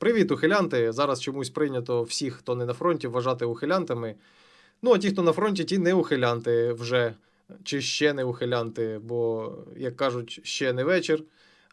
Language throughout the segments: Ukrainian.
Привіт, ухилянти! Зараз чомусь прийнято всіх, хто не на фронті, вважати ухилянтами. Ну, а ті, хто на фронті, ті не ухилянти вже, чи ще не ухилянти, бо, як кажуть, ще не вечір.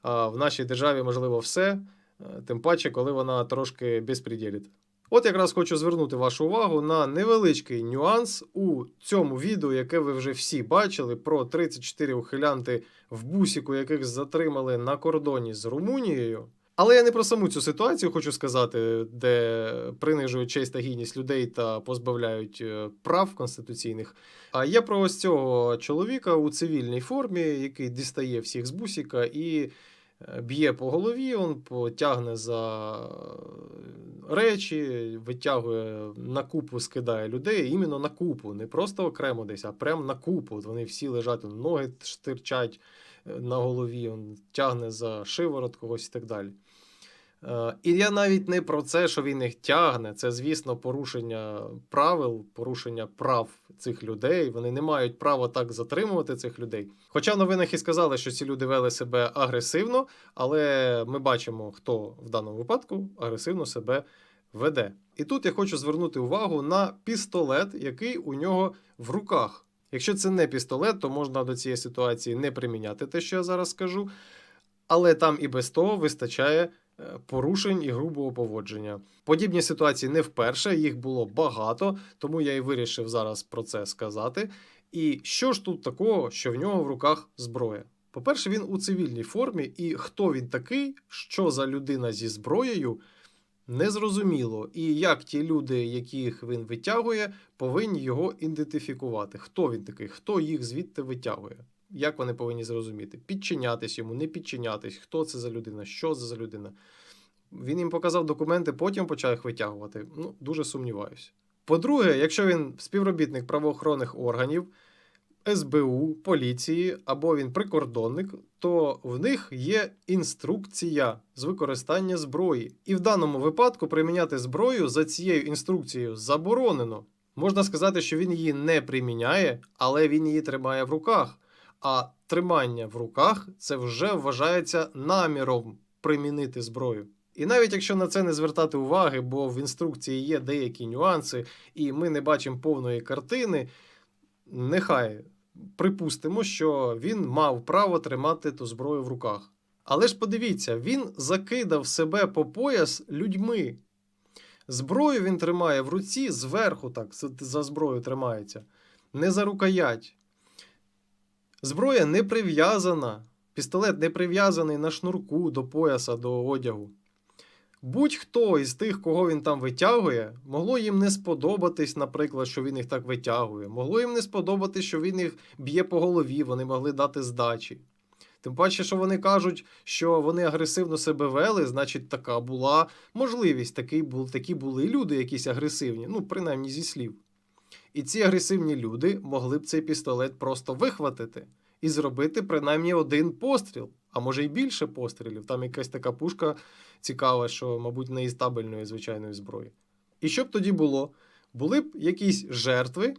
А в нашій державі можливо все, е, тим паче, коли вона трошки безпреділить. От якраз хочу звернути вашу увагу на невеличкий нюанс у цьому відео, яке ви вже всі бачили, про 34 ухилянти в бусіку, яких затримали на кордоні з Румунією. Але я не про саму цю ситуацію хочу сказати, де принижують честь та гідність людей та позбавляють е, прав конституційних. А я про ось цього чоловіка у цивільній формі, який дістає всіх з бусіка і е, б'є по голові, он потягне за речі, витягує на купу, скидає людей, іменно на купу, не просто окремо десь, а прямо на купу. Вони всі лежать, ноги штирчать е, на голові, он тягне за шиворот когось і так далі. Е, І я навіть не про це, що він їх тягне. Це, звісно, порушення правил, порушення прав цих людей. Вони не мають права так затримувати цих людей. Хоча в новинах і сказали, що ці люди вели себе агресивно, але ми бачимо, хто в даному випадку агресивно себе веде. І тут я хочу звернути увагу на пістолет, який у нього в руках. Якщо це не пістолет, то можна до цієї ситуації не приміняти те, що я зараз скажу. Але там і без того вистачає е, порушень і грубого поводження. Подібні ситуації не вперше, їх було багато, тому я і вирішив зараз про це сказати. І що ж тут такого, що в нього в руках зброя? По-перше, він у цивільній формі, і хто він такий, що за людина зі зброєю, незрозуміло. І як ті люди, яких він витягує, повинні його ідентифікувати. Хто він такий, хто їх звідти витягує? Як вони повинні зрозуміти? Підчинятись йому, не підчинятись, хто це за людина, що це за людина. Він їм показав документи, потім почав їх витягувати. Ну, дуже сумніваюся. По-друге, якщо він співробітник правоохоронних органів, СБУ, поліції або він прикордонник, то в них є інструкція з використання зброї. І в даному випадку приміняти зброю за цією інструкцією заборонено. Можна сказати, що він її не приміняє, але він її тримає в руках. А тримання в руках це вже вважається наміром примінити зброю. І навіть якщо на це не звертати уваги, бо в інструкції є деякі нюанси, і ми не бачимо повної картини, нехай припустимо, що він мав право тримати ту зброю в руках. Але ж подивіться, він закидав себе по пояс людьми. Зброю він тримає в руці зверху, так, за- зброю тримається, не за рукоять. Зброя не прив'язана, пістолет не прив'язаний на шнурку до пояса, до одягу. Будь-хто із тих, кого він там витягує, могло їм не сподобатись, наприклад, що він їх так витягує. Могло їм не сподобатись, що він їх б'є по голові, вони могли дати здачі. Тим паче, що вони кажуть, що вони агресивно себе вели, значить, така була можливість. Такий бу- такі були люди, якісь агресивні, ну, принаймні зі слів. І ці агресивні люди могли б цей пістолет просто вихватити і зробити принаймні один постріл, а може й більше пострілів. Там якась така пушка цікава, що, мабуть, не із звичайної зброї. І що б тоді було? Були б якісь жертви,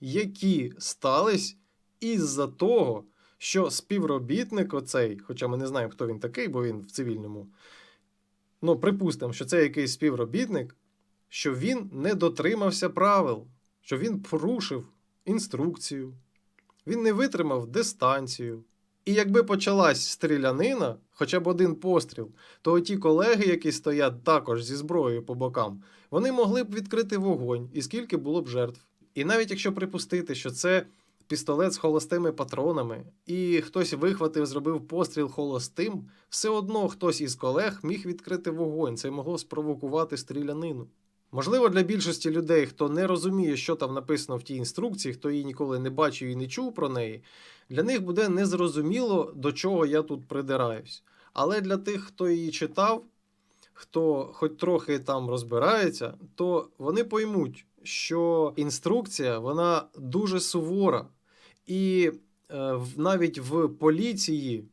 які стались із-за того, що співробітник оцей, хоча ми не знаємо, хто він такий, бо він в цивільному. Ну, припустимо, що це якийсь співробітник, що він не дотримався правил, що він порушив інструкцію, він не витримав дистанцію. І якби почалась стрілянина, хоча б один постріл, то ті колеги, які стоять також зі зброєю по бокам, вони могли б відкрити вогонь, і скільки було б жертв. І навіть якщо припустити, що це пістолет з холостими патронами, і хтось вихватив, зробив постріл холостим, все одно хтось із колег міг відкрити вогонь, це могло спровокувати стрілянину. Можливо, для більшості людей, хто не розуміє, що там написано в тій інструкції, хто її ніколи не бачив і не чув про неї, для них буде незрозуміло, до чого я тут придираюсь. Але для тих, хто її читав, хто хоч трохи там розбирається, то вони поймуть, що інструкція вона дуже сувора. І е, навіть в поліції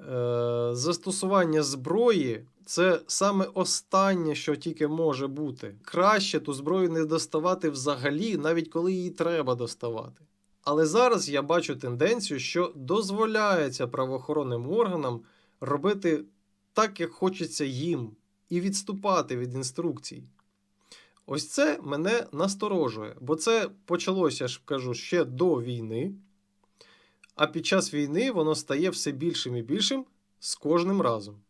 е, застосування зброї це саме останнє, що тільки може бути. Краще ту зброю не доставати взагалі, навіть коли її треба доставати. Але зараз я бачу тенденцію, що дозволяється правоохоронним органам робити так, як хочеться їм, і відступати від інструкцій. Ось це мене насторожує, бо це почалося, я ж кажу, ще до війни, а під час війни воно стає все більшим і більшим з кожним разом.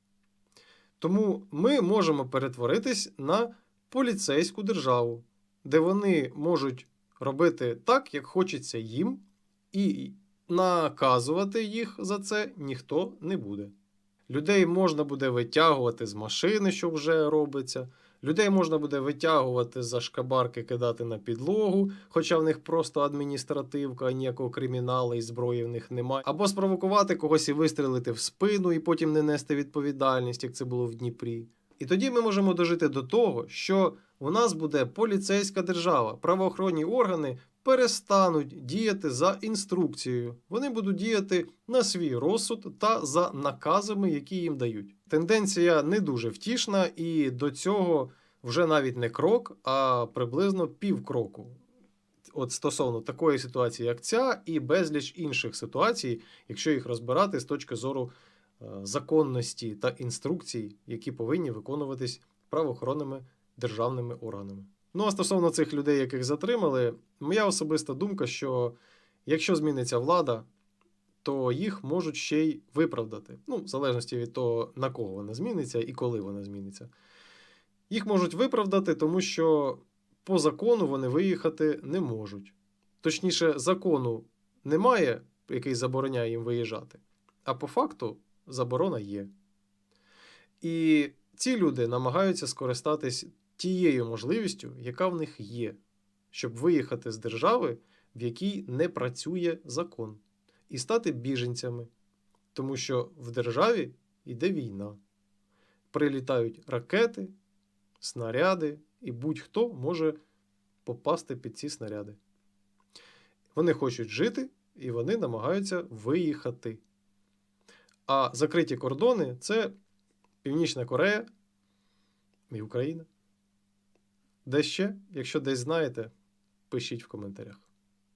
Тому ми можемо перетворитись на поліцейську державу, де вони можуть робити так, як хочеться їм, і наказувати їх за це ніхто не буде. Людей можна буде витягувати з машини, що вже робиться. Людей можна буде витягувати за шкабарки, кидати на підлогу, хоча в них просто адміністративка, ніякого криміналу і зброї в них немає. Або спровокувати когось і вистрілити в спину, і потім не нести відповідальність, як це було в Дніпрі. І тоді ми можемо дожити до того, що у нас буде поліцейська держава, правоохоронні органи перестануть діяти за інструкцією. Вони будуть діяти на свій розсуд та за наказами, які їм дають. Тенденція не дуже втішна, і до цього вже навіть не крок, а приблизно півкроку. От стосовно такої ситуації, як ця, і безліч інших ситуацій, якщо їх розбирати з точки зору е, законності та інструкцій, які повинні виконуватись правоохоронними державними органами. Ну а стосовно цих людей, яких затримали, моя особиста думка, що якщо зміниться влада, то їх можуть ще й виправдати. Ну, в залежності від того, на кого вона зміниться і коли вона зміниться. Їх можуть виправдати, тому що по закону вони виїхати не можуть. Точніше, закону немає, який забороняє їм виїжджати, а по факту заборона є. І ці люди намагаються скористатись тією можливістю, яка в них є, щоб виїхати з держави, в якій не працює закон, і стати біженцями, тому що в державі йде війна. Прилітають ракети, снаряди, і будь-хто може попасти під ці снаряди. Вони хочуть жити і вони намагаються виїхати. А закриті кордони це Північна Корея і Україна. Де ще? Якщо десь знаєте, пишіть в коментарях.